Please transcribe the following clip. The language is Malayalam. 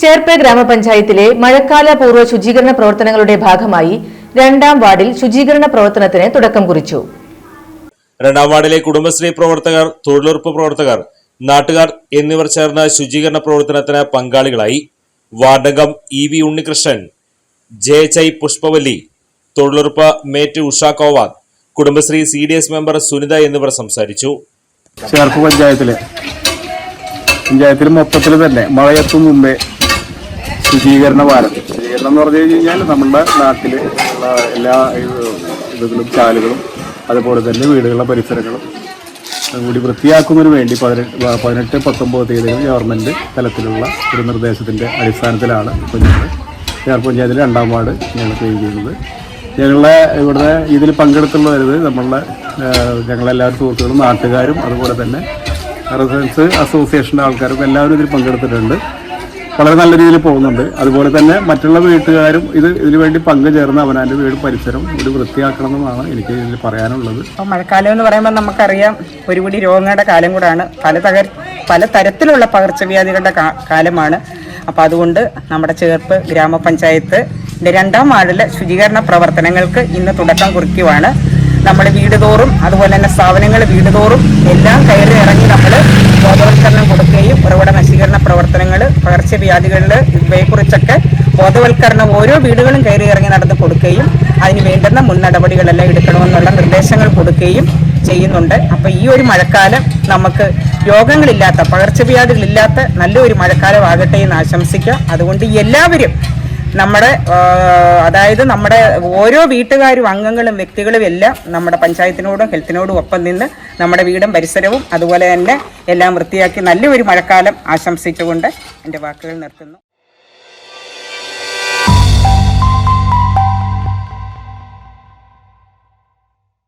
ചേർപ്പ് ഗ്രാമപഞ്ചായത്തിലെ മഴക്കാല പൂർവ ശുചീകരണ പ്രവർത്തനങ്ങളുടെ ഭാഗമായി രണ്ടാം വാർഡിൽ ശുചീകരണ പ്രവർത്തനത്തിന് തുടക്കം കുറിച്ചു. രണ്ടാം വാർഡിലെ കുടുംബശ്രീ പ്രവർത്തകർ തൊഴിലുറപ്പ് പ്രവർത്തകർ നാട്ടുകാർ എന്നിവർ ചേർന്ന് ശുചീകരണ പ്രവർത്തനത്തിന് പങ്കാളികളായി വാർഡംഗം E V Unnikrishnan J H I Pushpavalli തൊഴിലുറപ്പ് mate Usha കോവാദ് Kudumbashree C D S member Sunitha എന്നിവർ സംസാരിച്ചു. ചേർപ്പ് പഞ്ചായത്തിലെ. പഞ്ചായത്തിൽ മൊത്തത്തിൽ തന്നെ മഴയെത്തും മുമ്പേ ശുചീകരണ വാരം. ശുചീകരണം എന്ന് പറഞ്ഞു കഴിഞ്ഞാൽ നമ്മുടെ നാട്ടിൽ എല്ലാ ഇത് ഇതുകളും ചാലുകളും അതുപോലെ തന്നെ വീടുകളുടെ പരിസരങ്ങളും കൂടി വൃത്തിയാക്കുന്നതിന് വേണ്ടി പതിനെട്ട് പതിനെട്ട് പത്തൊമ്പത് തീയതികൾ ഗവൺമെന്റ് തലത്തിലുള്ള ഒരു നിർദ്ദേശത്തിന്റെ അടിസ്ഥാനത്തിലാണ് ഇപ്പോൾ ഞങ്ങൾ രണ്ടാം വാർഡ് ഞങ്ങൾ ക്ലീൻ ചെയ്യുന്നത്. ഞങ്ങളുടെ ഇവിടെ ഇതിൽ പങ്കെടുത്തുള്ളവരുത് നമ്മളുടെ ഞങ്ങളെല്ലാ സുഹൃത്തുക്കളും നാട്ടുകാരും അതുപോലെ തന്നെ റെസിഡൻസ് അസോസിയേഷന്റെ ആൾക്കാരും എല്ലാവരും ഇതിൽ പങ്കെടുത്തിട്ടുണ്ട്. വളരെ നല്ല രീതിയിൽ പോകുന്നുണ്ട്. അതുപോലെ തന്നെ മറ്റുള്ള വീട്ടുകാരും ഇത് ഇതിനു വേണ്ടി പങ്കുചേർന്ന് അവനാന്റെ വീട് പരിസരം ഇത് വൃത്തിയാക്കണമെന്നാണ് എനിക്ക് ഇതിൽ പറയാനുള്ളത്. അപ്പോൾ മഴക്കാലം എന്ന് പറയുമ്പോൾ നമുക്കറിയാം ഒരുപിടി രോഗങ്ങളുടെ കാലം കൂടാണ്. പല തകർ പല തരത്തിലുള്ള പകർച്ചവ്യാധികളുടെ കാലമാണ്. അപ്പോൾ അതുകൊണ്ട് നമ്മുടെ ചേർപ്പ് ഗ്രാമപഞ്ചായത്ത് രണ്ടാം വാർഡിലെ ശുചീകരണ പ്രവർത്തനങ്ങൾക്ക് ഇന്ന് തുടക്കം കുറിക്കുവാണ്. നമ്മൾ വീട് തോറും അതുപോലെ തന്നെ സ്ഥാപനങ്ങൾ വീട് തോറും എല്ലാം കയറി ഇറങ്ങി നമ്മൾ ബോധവൽക്കരണം പകർച്ചവ്യാധികളിൽ ഇവയെക്കുറിച്ചൊക്കെ ബോധവൽക്കരണം ഓരോ വീടുകളും കയറി ഇറങ്ങി നടന്ന് കൊടുക്കുകയും അതിന് വേണ്ടുന്ന മുൻനടപടികളെല്ലാം എടുക്കണമെന്നുള്ള നിർദ്ദേശങ്ങൾ കൊടുക്കുകയും ചെയ്യുന്നുണ്ട്. അപ്പോൾ ഈ ഒരു മഴക്കാലം നമുക്ക് രോഗങ്ങളില്ലാത്ത പകർച്ചവ്യാധികളില്ലാത്ത നല്ലൊരു മഴക്കാലം മഴക്കാലമാകട്ടെ എന്ന് ആശംസിക്കാം. അതുകൊണ്ട് എല്ലാവരും നമ്മുടെ അതായത് നമ്മുടെ ഓരോ വീട്ടുകാരും അംഗങ്ങളും വ്യക്തികളും എല്ലാം നമ്മുടെ പഞ്ചായത്തിനോടും ഹെൽത്തിനോടും ഒപ്പം നിന്ന് നമ്മുടെ വീടും പരിസരവും അതുപോലെ തന്നെ എല്ലാം വൃത്തിയാക്കി നല്ലൊരു മഴക്കാലം ആശംസിച്ചുകൊണ്ട് എന്റെ വാക്കുകൾ നിർത്തുന്നു.